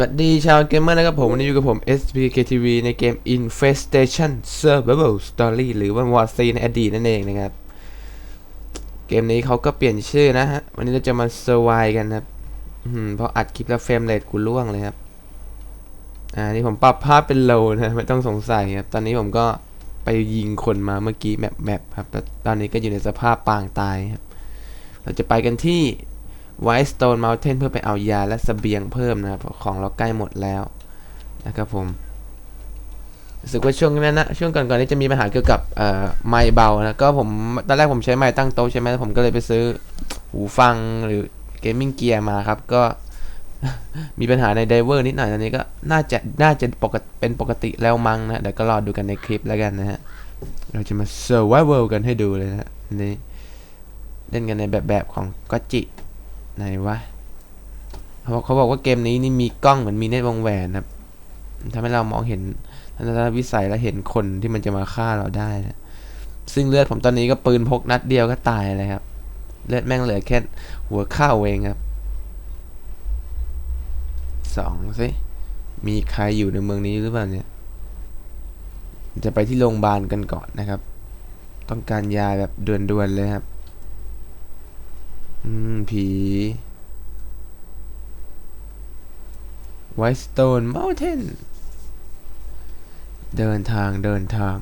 วัสดีชาวเกมเมอร์นะครับผม วันนี้อยู่กับผม SPKTV ในเกม Infestation Survival Story หรือว่า w a r c ในอดีตนั่นเองนะครับ เกมนี้เขาก็เปลี่ยนชื่อนะฮะ วันนี้เราจะมา survive กันครับอืมเพราะอัดคลิปแล้วเฟรมเรทกูล่วงเลยครับ อ่า นี่ผมปรับภาพเป็น low นะ ไม่ต้องสงสัยครับ ตอนนี้ผมก็ไปยิงคนมาเมื่อกี้แมปแมปครับแล้วตอนนี้ก็อยู่ในสภาพปางตายครับ เราจะไปกันที่ White Stone Mountain เพื่อไปเอายาและสเสบียงเพิ่มนะครับเพราะของเราใกล้หมดแล้วนะครับผมรู้สึกว่าช่วงนั้นนะช่วงก่อนๆนี้จะมีปัญหาเกี่ยวกับไมเบานะก็ผมตอนแรกผมใช้ไมตั้งโต๊ะใช่ไหมผมก็เลยไปซื้อหูฟังหรือเกมมิ่งเกียร์มาครับ ก็มีปัญหาในไดเวอร์นิดหน่อยตอนนี้ก็น่าจะน่าจะปกติเป็นปกติแล้วมั้งนะเดี๋ยวก็รอดูกันในคลิปแล้วกันนะฮะเราจะมา survival กันให้ดูเลยนะนนี้เล่นกันในแบบแบบของก็จิ ไหนวะเขาบอกเขาบอกว่าเกมนี้นี่มีกล้องเหมือนมีเน็ตวงแหวนนะครับทำให้เรามองเห็นทัศนวิสัยและเห็นคนที่มันจะมาฆ่าเราได้นะซึ่งเลือดผมตอนนี้ก็ปืนพกนัดเดียวก็ตายเลยครับ เลือดแม่งเหลือแค่หัวข้าวเองครับสองสิมีใครอยู่ในเมืองนี้หรือเปล่าเนี่ย จะไปที่โรงพยาบาลกันก่อนนะครับ ต้องการยาแบบด่วนๆเลยครับ อืม ผี White Stone Mountain เดินทางเดินทาง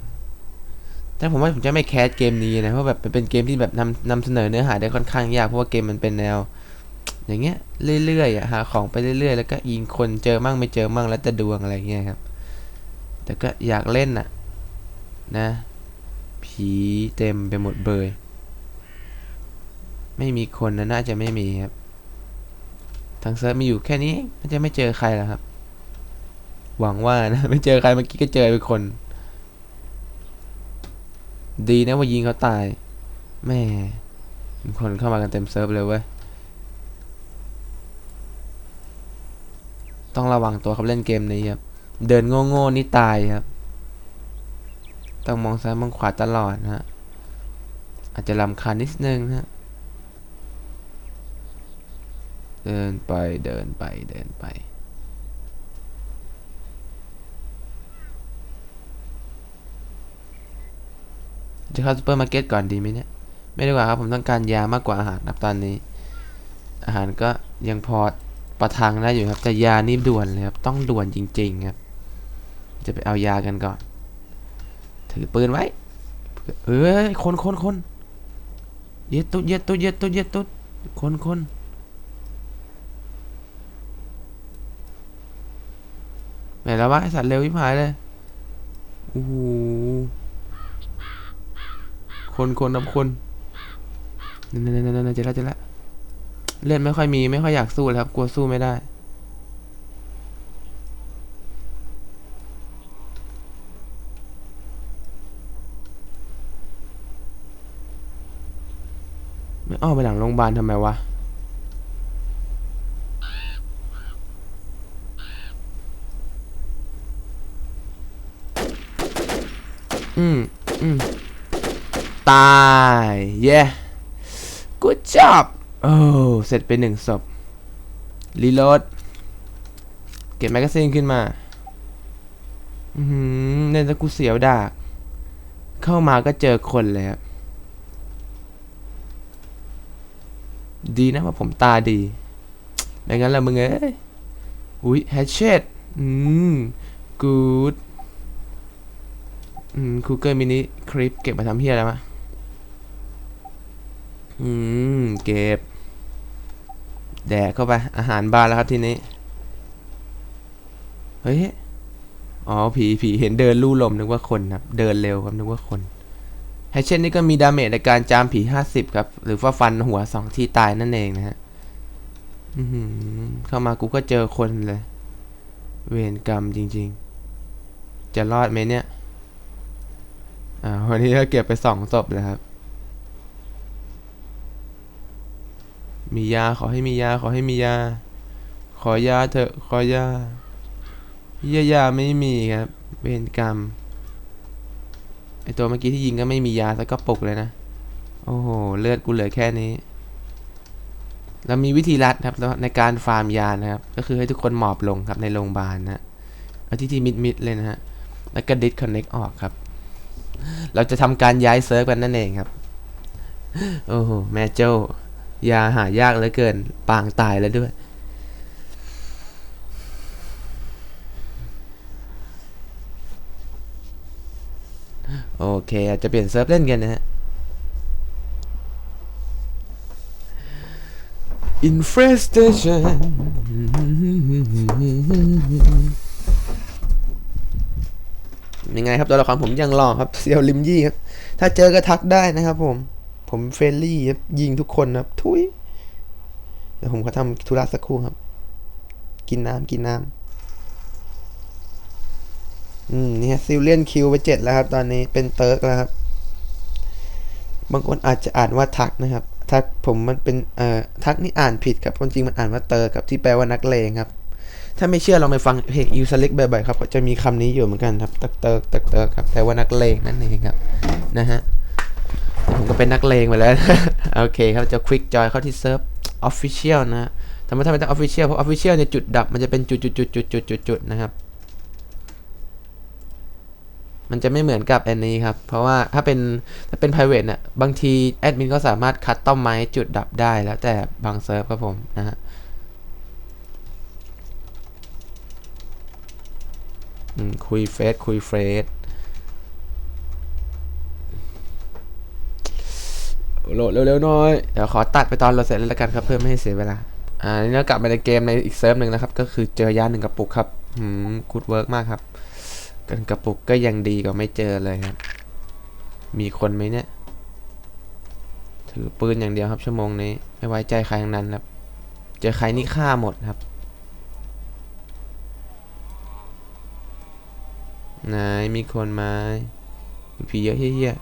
แต่ผมว่าผมจะไม่แคสเกมนี้นะ เพราะแบบเป็นเกมที่แบบนำนำเสนอเนื้อหาได้ค่อนข้างยาก เพราะว่าเกมมันเป็นแนว อย่างเงี้ยเรื่อยๆอะหาของไปเรื่อยๆ แล้วก็ยิงคนเจอมั่งไม่เจอมั่งแล้วแต่ดวงอะไรเงี้ยครับ แต่ก็อยากเล่นน่ะ นะ ผีเต็มไปหมดเบย ไม่มีคนนะน่าจะไม่มีครับทางเซิร์ฟมีอยู่แค่นี้น่าจะไม่เจอใครแล้วครับ หวังว่านะไม่เจอใครเมื่อกี้ก็เจอเป็นคน ดีนะว่ายิงเขาตายแม่มีคนเข้ามากันเต็มเซิร์ฟเลยเว้ยต้องระวังตัวครับเล่นเกมนี้ครับเดินโง่ๆนี่ตายครับ ต้องมองซ้ายมองขวาตลอดนะฮะอาจจะลำคาญนิดนึงนะฮะ เดินไปเดินไปเดินไป จะเข้าซูเปอร์มาร์เก็ตก่อนดีไหมเนี่ย ไม่ดีกว่าครับ ผมต้องการยามากกว่าอาหารครับตอนนี้ อาหารก็ยังพอประทังได้อยู่ครับแต่ยานี่ด่วนเลยครับ ต้องด่วนจริง ๆ ครับ จะไปเอายากันก่อน ถือปืนไว้ เอ้ยคนคนคนเย็ดตุ๊ดเย็ดตุ๊ดเย็ดตุ๊ดเย็ดตุ๊ดคนคน ไหนแล้ววะไอสัตว์เร็วยิ่งหายเลยโอ้โหคนคนนับคนนั่นนั่นนั่นนั่นเจอแล้วเจอแล้วเลือดไม่ค่อยมีไม่ค่อยอยากสู้เลยครับ กลัวสู้ไม่ได้ ไม่อ้อมไปหลังโรงพยาบาลทำไมวะ อืมอืมตายเย้ good job โอ้เสร็จไปหนึ่งศพรีโหลดเก็บแมกกาซีนขึ้นมาอืมเล่นตะกูเสียวดาก เข้ามาก็เจอคนเลยครับดีนะว่าผมตาดีไม่งั้นละมึงเอ้ย อุ้ยแฮชเชตอืม good อืมคูเกิลมินิคลิปเก็บมาทำเฮียอะไรวะอืม เก็บ แดกเข้าไป อาหารบานแล้วครับทีนี้ เฮ้ย อ๋อ ผี ผีเห็นเดินลู่ลมนึกว่าคนครับ เดินเร็วครับนึกว่าคนไฮเช่นนี่ก็มีดาเมจในการจามผี 50 ครับ หรือว่าฟันหัวสองที่ตายนั่นเองนะฮะอือหือเข้ามากูก็เจอคนเลย เวรกรรมจริง ๆ จะรอดไหมเนี่ย อ่าวันนี้ก็เก็บไปสองศพแล้วครับ มียาขอให้มียาขอให้มียา ขอยาเถอะขอยาเหี้ยยาไม่มีครับเวรกรรมไอตัวเมื่อกี้ที่ยิงก็ไม่มียาสักกระปุกเลยนะ โอ้โห เลือดกูเหลือแค่นี้ เรามีวิธีลัดครับแล้วในการฟาร์มยานะครับ ก็คือให้ทุกคนหมอบลงครับในโรงพยาบาลนะเอาที่ที่มิดมิดๆเลยนะฮะ แล้วก็ดิสคอนเน็กออกครับ เราจะทำการย้ายเซิร์ฟกันนั่นเองครับ โอ้โหแม่เจ้ายาหายากเหลือเกิน ปางตายแล้วด้วย โอเคอาจจะเปลี่ยนเซิร์ฟเล่นกันนะฮะ Infestation ยังไงครับตัวละครผมยังหล่อครับเซียวลิมยี่ครับถ้าเจอก็ทักได้นะครับ ผม ผมเฟรนลี่ครับยิงทุกคนครับทุยเดี๋ยวผมขอทำธุระสักครู่ครับ กินน้ำกินน้ำอืมนี่ซิลเลียนคิวไปเจ็ดแล้วครับ ตอนนี้เป็นเติร์กแล้วครับ บางคนอาจจะอ่านว่าทักนะครับทักผมมันเป็นเอ่อทักนี่อ่านผิดครับความจริงมันอ่านว่าเตอร์ครับที่แปลว่านักเลงครับ ถ้าไม่เชื่อลองไปฟังเพลงยูสลิกบ่อยๆครับก็จะมีคำนี้อยู่เหมือนกันครับตักเติร์กตักเติร์กครับแปลว่านักเลงนั่นเองครับนะฮะผมก็เป็นนักเลงไปแล้ว โอเคครับจะควิกจอยเข้าที่เซิร์ฟออฟฟิเชียลนะฮะทำไมทำไมต้องออฟฟิเชียลเพราะออฟฟิเชียลเนี่ยจุดดับมันจะเป็นจุดจุดจุดจุดจุดจุดจุดนะครับ มันจะไม่เหมือนกับอันนี้ครับ เพราะว่าถ้าเป็นถ้าเป็น private เนี่ยบางทีแอดมินก็สามารถคัดต้อมไม้จุดดับได้แล้วแต่บางเซิร์ฟครับผมนะฮะอืม คุยเฟซคุยเฟซโหลดเร็วๆหน่อย เดี๋ยวขอตัดไปตอนเราเสร็จแล้วกันครับเพื่อไม่ให้เสียเวลา อ่า นี่เรากลับมาในเกมในอีกเซิร์ฟหนึ่งนะครับ ก็คือเจอยาหนึ่งกระปุกครับหืมกูดเวิร์กมากครับ กันกระปุกก็ยังดีกว่าไม่เจอเลยครับ มีคนไหมเนี่ย ถือปืนอย่างเดียวครับชั่วโมงนี้ ไม่ไว้ใจใครทั้งนั้นครับ เจอใครนี่ฆ่าหมดครับ ไหนมีคนไหมผีเยอะเฮี้ย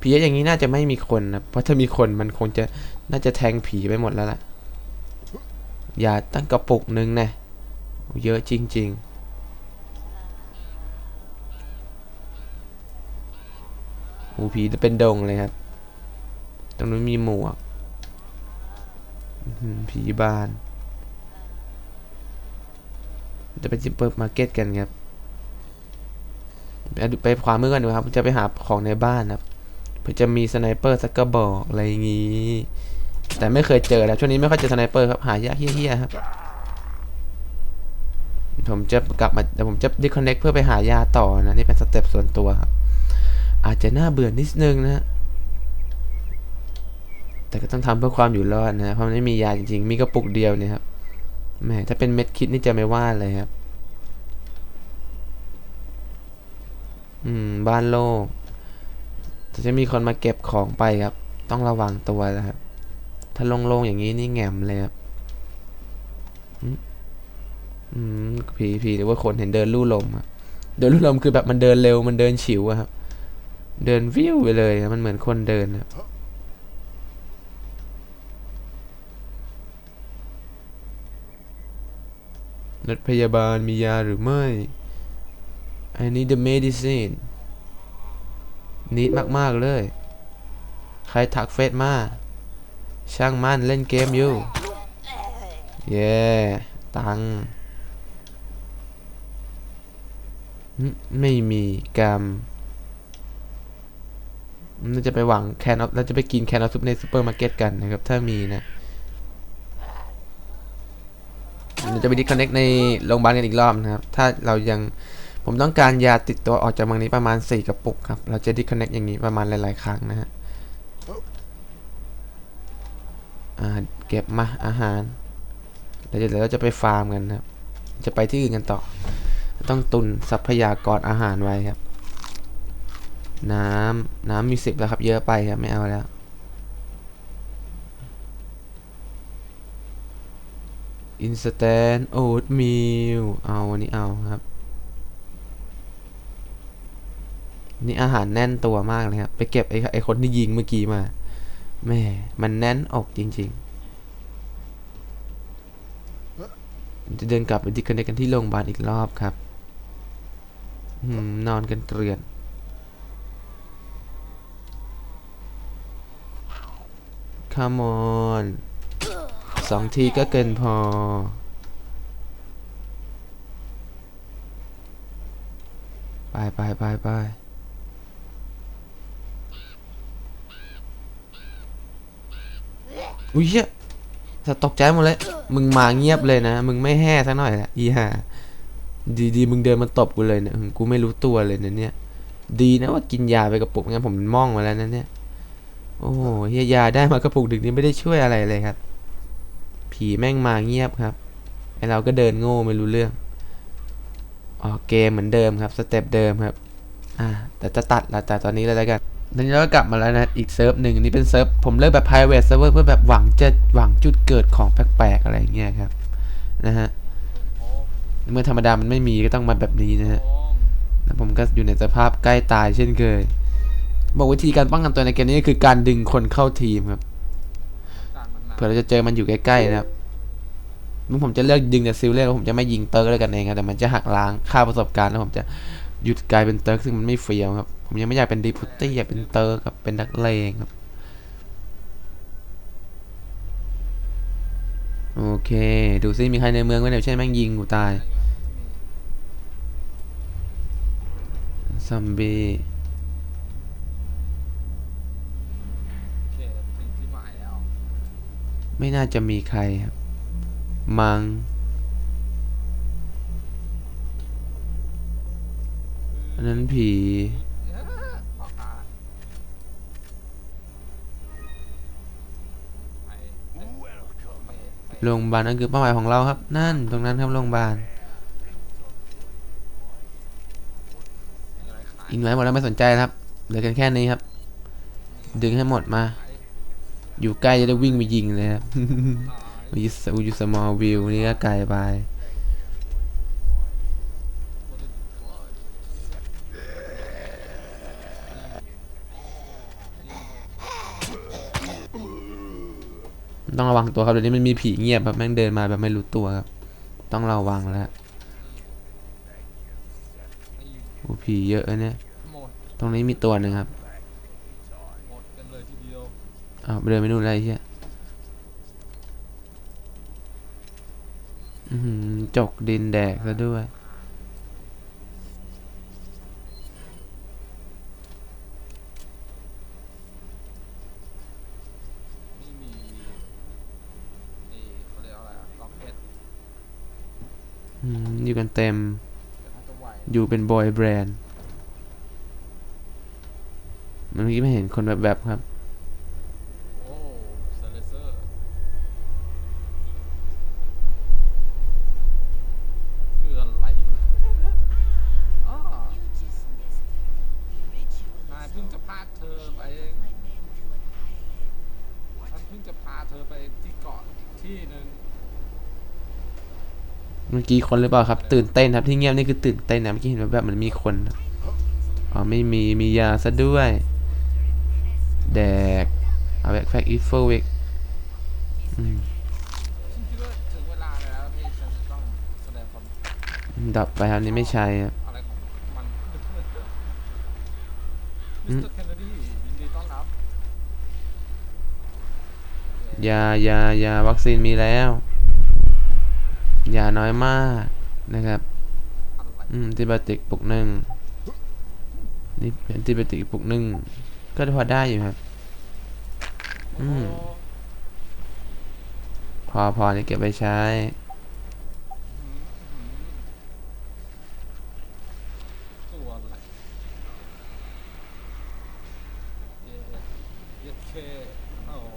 ผีเยอะอย่างนี้น่าจะไม่มีคนนะ เพราะถ้ามีคนมันคงจะน่าจะแทงผีไปหมดแล้วล่ะ อย่าตั้งกระปุกหนึงนะเยอะจริงๆโอ้ผีจะเป็นดงเลยครับ ตรงนู้นมีหมวกผีบ้าน จะไปจิปเปอร์มาร์เก็ตกันครับ ไปดูไปขวามือกันดูครับ จะไปหาของในบ้านครับจะมีสไนเปอร์สักกระบอกอะไรอย่างงี้ แต่ไม่เคยเจอแล้วช่วงนี้ไม่ค่อยเจอสไนเปอร์ครับ หายากเฮี้ยๆครับ ผมจะกลับมาแต่ผมจะดิคอนเน็กเพื่อไปหายาต่อนะ นี่เป็นสเต็ปส่วนตัวครับ อาจจะน่าเบื่อนิดนึงนะแต่ก็ต้องทำเพื่อความอยู่รอดนะ เพราะมันไม่มียาจริงๆ มีกระปุกเดียวเนี่ยครับแหมถ้าเป็นเม็ดคิดนี่จะไม่ว่าเลยครับ อืม บ้านโล่งจะมีคนมาเก็บของไปครับ ต้องระวังตัวนะครับ ถ้าโล่งๆอย่างนี้นี่แหงมเลยครับอืมผีผีหรือว่าคนเห็นเดินลู่ลมอะเดินลู่ลมคือแบบมันเดินเร็วมันเดินฉิวอะครับ เดินวิวไปเลยอะมันเหมือนคนเดินอะรถพยาบาลมียาหรือไม่ I need the medicine นิดมาก ๆ เลย ใครทักเฟซมา ช่างมันเล่นเกมอยู่ เย้ตังไม่มีกรรมเราจะไปหวังแคนอฟเราจะไปกินแคนอฟซุปในซูเปอร์มาร์เก็ตกันนะครับ ถ้ามีนะเราจะไปดิคอนเน็กในโรงพยาบาลกันอีกรอบนะครับ ถ้าเรายัง ผมต้องการยาติดตัวออกจากเมืองนี้ประมาณ 4กระปุกครับ เราจะดิคอนเน็กอย่างนี้ประมาณหลาย ๆ ครั้งนะฮะเก็บมาอาหารเดี๋ยวเดี๋ยวเราจะไปฟาร์มกันครับ จะไปที่อื่นกันต่อ ต้องตุนทรัพยากรอาหารไว้ครับ น้ำน้ำมีสิบแล้วครับ เยอะไปครับไม่เอาแล้วอินสแตนโอ๊ตมิลเอาอันนี้เอาครับ นี่อาหารแน่นตัวมากเลยครับ ไปเก็บไอ้ไอ้คนที่ยิงเมื่อกี้มาแม่มันแน่นอกจริงๆ จะเดินกลับไปดิคอนเนกันที่โรงพยาบาลอีกรอบครับอนอนกันเกลื่อน Come on สองทีก็เกินพอ ไปไปไปไป อุ้ยเหี้ยตกใจหมดเลย มึงมาเงียบเลยนะ มึงไม่แห่สักหน่อยละอีห่าดีดีมึงเดินมาตบกูเลยเนี่ยกูไม่รู้ตัวเลยนะเนี่ย ดีนะว่ากินยาไปกระปุกงั้นผมม่องมาแล้วนะเนี่ย โอ้โหเฮียยาได้มากระปุกดึกนี้ไม่ได้ช่วยอะไรเลยครับ ผีแม่งมาเงียบครับ ไอเราก็เดินโง่ไม่รู้เรื่องออกเกมเหมือนเดิมครับ สเต็ปเดิมครับ อ่า แต่จะตัดละแต่ตอนนี้เลยแล้วกัน ตอนนี้เราก็กลับมาแล้วนะ อีกเซิร์ฟหนึ่งนี้เป็นเซิร์ฟผมเลือกแบบ private server เพื่อแบบหวังจะหวังจุดเกิดของแปลกๆอะไรอย่างเงี้ยครับ นะฮะ เมื่อธรรมดามันไม่มีก็ต้องมาแบบนี้นะฮะแล้วผมก็อยู่ในสภาพใกล้ตายเช่นเคย บอกวิธีการป้องกันตัวในเกมนี้ก็คือการดึงคนเข้าทีมครับ เผื่อเราจะเจอมันอยู่ใกล้ๆนะครับเมื่อผมจะเลือกดึงแต่ซิลเล่แล้วผมจะไม่ยิงเติร์กแล้วกันเองครับแต่มันจะหักล้างค่าประสบการณ์แล้วผมจะ หยุดกลายเป็นเติร์กซึ่งมันไม่เฟี้ยวครับ ผมยังไม่อยากเป็นดีพุตตี้อยากเป็นเติร์กครับ เป็นนักเลงครับ โอเค ดูซิมีใครในเมืองไหมเนี่ยใช่แม่งยิงกูตายซอมบี้โอเคถึงที่หมายแล้วไม่น่าจะมีใครครับ มัง อันนั้นผี โรงพยาบาลนั่นคือเป้าหมายของเราครับ นั่นตรงนั้นครับโรงพยาบาลอินไว้หมดแล้วไม่สนใจครับเหลือกันแค่นี้ครับ ดึงให้หมดมา อยู่ใกล้จะได้วิ่งไปยิงเลยครับขายอยู่สอยู่สมอลวิวนี่ก็ไกลไป ต้องระวังตัวครับเดี๋ยวนี้มันมีผีเงียบแบบแม่งเดินมาแบบไม่รู้ตัวครับ ต้องระวังแล้วโอ้ผีเยอะเนี่ย ตรงนี้มีตัวหนึ่งครับเลยทีเดียวอ้าวเดินไปนู่นอะไรเฮียจกดินแดกซะด้วย นี่มีนี่เขาเรียกอะไรอะล็อกเก็ต อืมอยู่กันเต็มแต่น่าจะไหวอยู่เป็นบอยแบรนด์เมื่อกี้ไม่เห็นคนแบบแบบๆครับโอ้เซเลเซอร์คืออะไรอ๋อนายเพิ่งจะพาเธอไปฉันเพิ่งจะพาเธอไปที่เกาะอีกที่หนึ่ง เมื่อกี้คนหรือเปล่าครับ ตื่นเต้นครับที่เงียบนี่คือตื่นเต้นนะเมื่อกี้เห็นแบบแบบๆเหมันมีคนครับอ๋อไม่มีมียาซะด้วยแดกเอาแบ็คแฟกอีฟเฟอร์เวกอืมฉันคิดว่าถึงเวลาแล้วที่ฉันจะต้องแสดงความดับไปครับนี่ไม่ใช่ครับอะไรของมันอืมิสมเตอร์เคนเนดียินดีต้อนรับยายายาวัคซีนมีแล้ว ยาน้อยมากนะครับอืมติบติกปุกหนึ่งนี่แอนติบติกปุกหนึ่งก็พอได้อยู่ครับ อืมพอพอนี่เก็บไว้ใช้คโอ้โห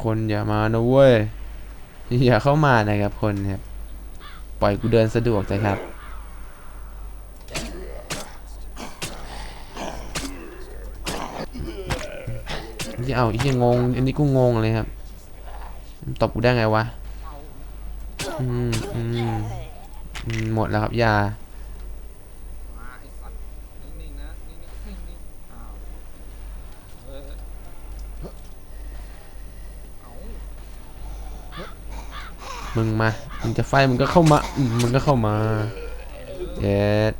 คนอย่ามานะเว้ย อย่าเข้ามานะครับคนครับปล่อยกูเดินสะดวกเลยครับที่เอาอีกงง อันนี้กูงงเลยครับ ตบกูได้ไงวะ อืมอืมอืมหมดแล้วครับยาไอสัตว์นิ่งๆนะนิ่งๆนิ่งๆอ้าวเออเอา มึงมา มึงจะไฟมึงก็เข้ามามึงก็เข้ามาเย็ด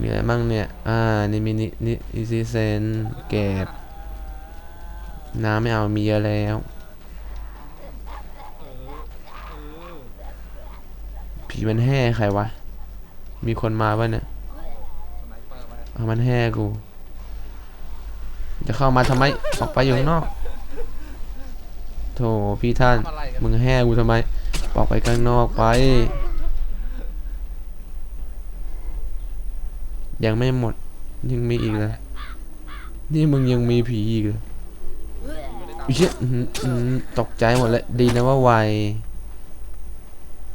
มีอะไรบ้างเนี่ย อ่า นี่มีนินิอิซิเซนเก็บ น้ำไม่เอามีเยอะแล้ว ผีมันแห่ใครวะ มีคนมาป่ะเนี่ยเอร์ไปเอามันแห่กู จะเข้ามาทำไม ออกไปอยู่ข้างนอก โถพี่ท่านทำอะไรกันมึงแห่กูทำไม ออกไปข้างนอกไป ยังไม่หมด ยังมีอีกเลยนี่มึงยังมีผีอีกเลยไม่ได้ตามอุ๊ยเชี่ยอื้อหืออื้อหือตกใจหมดเลยดีนะว่าไว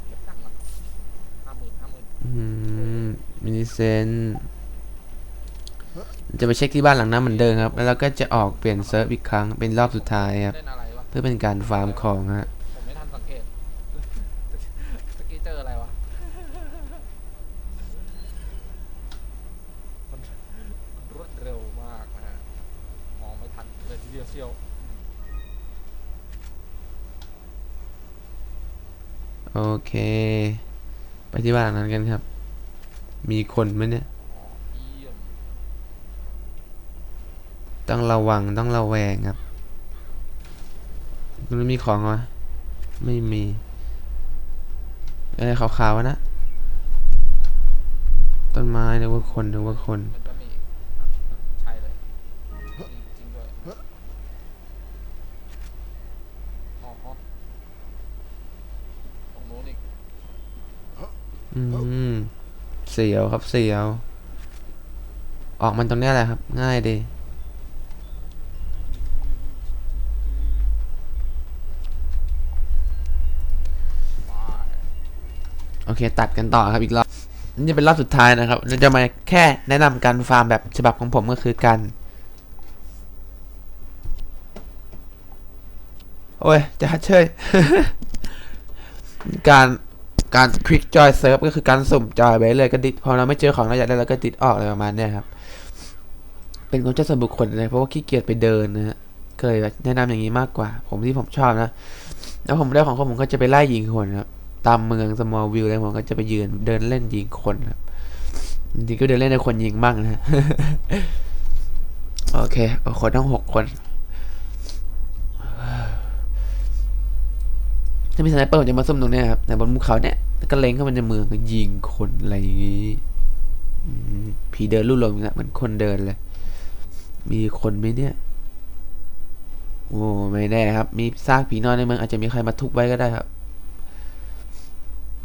เก็บตังค์ละห้าหมื่นห้าหมื่นอืมมินิเซนจะไปเช็คที่บ้านหลังนั้นเหมือนเดิมครับ แล้วเราก็จะออกเปลี่ยนเซิร์ฟอีกครั้งเป็นรอบสุดท้ายครับ เล่นอะไรวะเพื่อเป็นการฟาร์มของฮะ ผมไม่ทันสังเกตตะกี้เจออะไรวะ มันมันรวดเร็วมากนะฮะ มองไม่ทันเลยทีเดียวเชียวโอเค ไปที่บ้านหลังนั้นกันครับ มีคนไหมเนี่ย อ๋อเยี่ยม ต้องระวังต้องระแวงครับ มันมีของวะไม่มีอะไรขาวๆวะนะ ต้นไม้นึกว่าคนนึกว่าคนมันจะมีอีกอะใช่เลยจริงจริงด้วยอ๋อฮะตรงนู้นอีกอืมเสียวครับเสียว ออกมันตรงเนี้ยแหละครับ ง่ายดี เคตัดกันต่อครับอีกรอบนี่จะเป็นรอบสุดท้ายนะครับเราจะมาแค่แนะนำการฟาร์มแบบฉบับของผมก็คือการโอ้ย จะฮัดเชยการการคลิกจอยเซิร์ฟก็คือการสุ่มจอยไปเลยก็ดิดพอเราไม่เจอของเราอยากได้เราก็ดิดออกอะไรประมาณนี้ครับ เป็นความชื่อส่วนบุคคลเลยเพราะว่าขี้เกียจไปเดินนะฮะเลยแนะนำอย่างนี้มากกว่า ผมที่ผมชอบนะ แล้วผมได้ของคนผมก็จะไปไล่ยิงคนครับ ตามเมืองสมอลวิวอะไรผมก็จะไปยืนเดินเล่นยิงคนครับจริงก็เดินเล่นในคนยิงบ้างนะฮะโอเคเอคนทั้งหกคนถ้ามีสไนเปอร์ผมจะมาซุ่มตรงเนี้ยครับแต่บนภูเขาเนี่ยก็เล็งเข้ามาในเมืองก็ยิงคนอะไรอย่างงี้ผีเดินลู่ลมอย่างเงี้ยเหมือนคนเดินเลย มีคนไหมเนี่ย โอ้ไม่แน่ครับ มีซากผีนอนในเมืองอาจจะมีใครมาทุบไว้ก็ได้ครับ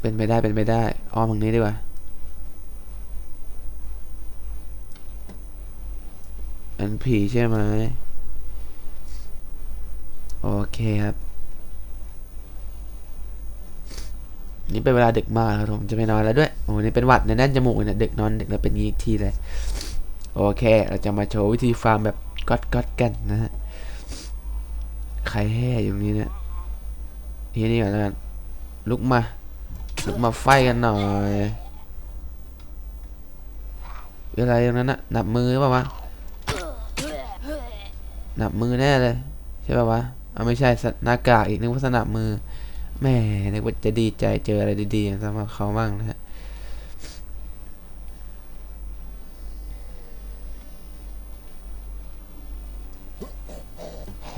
เป็นไปได้เป็นไปได้อ้อมทางนี้ดีกว่าอันผีใช่ไหมโอเคครับ นี่เป็นเวลาดึกมากครับผมจะไปนอนแล้วด้วยโอ้นี่เป็นหวัดในแน่นจมูกเนี่ยดึกนอนดึกแล้วเป็นงี้อีกทีเลยโอเค เราจะมาโชว์วิธีฟาร์มแบบก๊อดก๊อดกันนะฮะใครแห่อยู่นี้เนี่ยทีนี่ก่อนแล้วกันลุกมา ลุกมาไฟกันหน่อยอะไรอย่างนั้นนะหนับมือเปล่าวะหนับมือแน่เลย ใช่ป่าวะเอาไม่ใช่หน้ากากอีกนึกว่าสนับมือแม่นึกว่าจะดีใจเจออะไรดีๆสำหรับเขาบ้างนะฮะ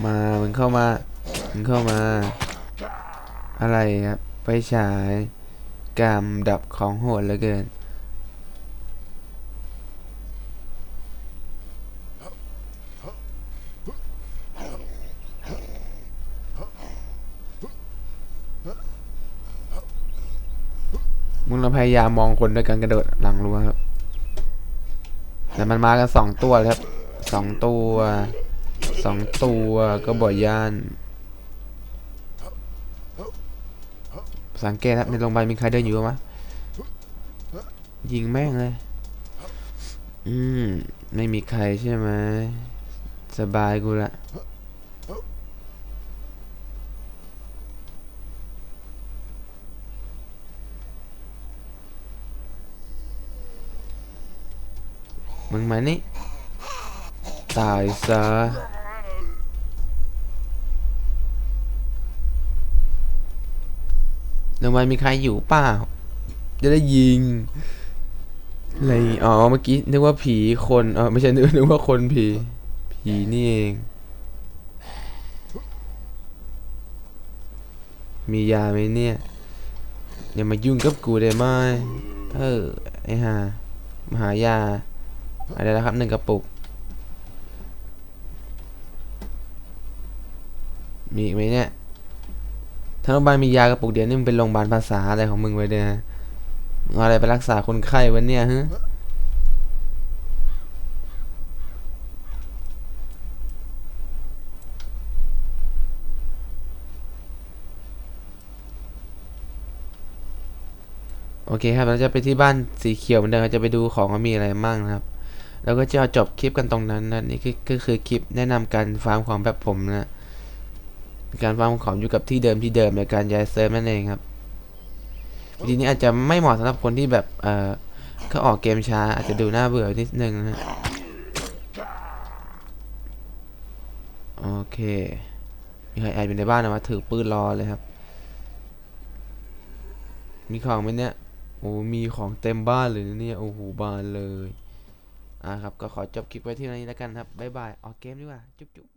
มามึงเข้ามามึงเข้ามา อะไรครับไฟฉาย กามดับของโหดเหลือเกิน มึงเราพยายามมองคนด้วยการกระโดดหลังรั้วครับ แต่มันมากันสองตัวครับสองตัวสองตัวก็บ่อยย่าน สังเกตครับในโรงพยาบาลมีใครเดินอยู่บ้างวะยิงแม่งเลย อืม ไม่มีใครใช่ไหม สบายกูละมึงมานี่ ตายซะ ทำไมมีใครอยู่เปล่า จะได้ยิง อะไร อ๋อ เมื่อกี้นึกว่าผีคน เออไม่ใช่นึกนึกว่าคนผี ผีนี่เอง มียาไหมเนี่ยอย่ามายุ่งกับกูได้ไหมเออ ไอห่ามาหายา อะไรแล้วครับหนึ่งกระปุก มีอีกไหมเนี่ย ถ้าโรงพยาบาลมียากระปุกเดียวนี่มึงเป็นโรงพยาบาลภาษาอะไรของมึงไว้เนี่ยเอาอะไรไปรักษาคนไข้วะเนี่ยฮะโอเคครับเราจะไปที่บ้านสีเขียวเหมือนเดิมเราจะไปดูของว่ามีอะไรบ้างนะครับ แล้วก็จะจบคลิปกันตรงนั้นนะนี่ก็คือคลิปแนะนำการฟาร์มของแบบผมนะ การฟาร์มของอยู่กับที่เดิมที่เดิมในการย้ายเซิร์ฟนั่นเองครับวิธีนี้อาจจะไม่เหมาะสำหรับคนที่แบบเออเขาออกเกมช้าอาจจะดูน่าเบื่อนิดนึงนะฮะโอเคมีใครแอบอยู่ในบ้านนะมาถือปืนรอเลยครับ มีของไหมเนี่ยโอ้มีของเต็มบ้านเลยเนี่ยโอ้โหบานเลยอ่าครับก็ขอจบคลิปไว้ที่นี้แล้วกันครับบ๊ายบายออกเกมดีกว่าจุ๊บ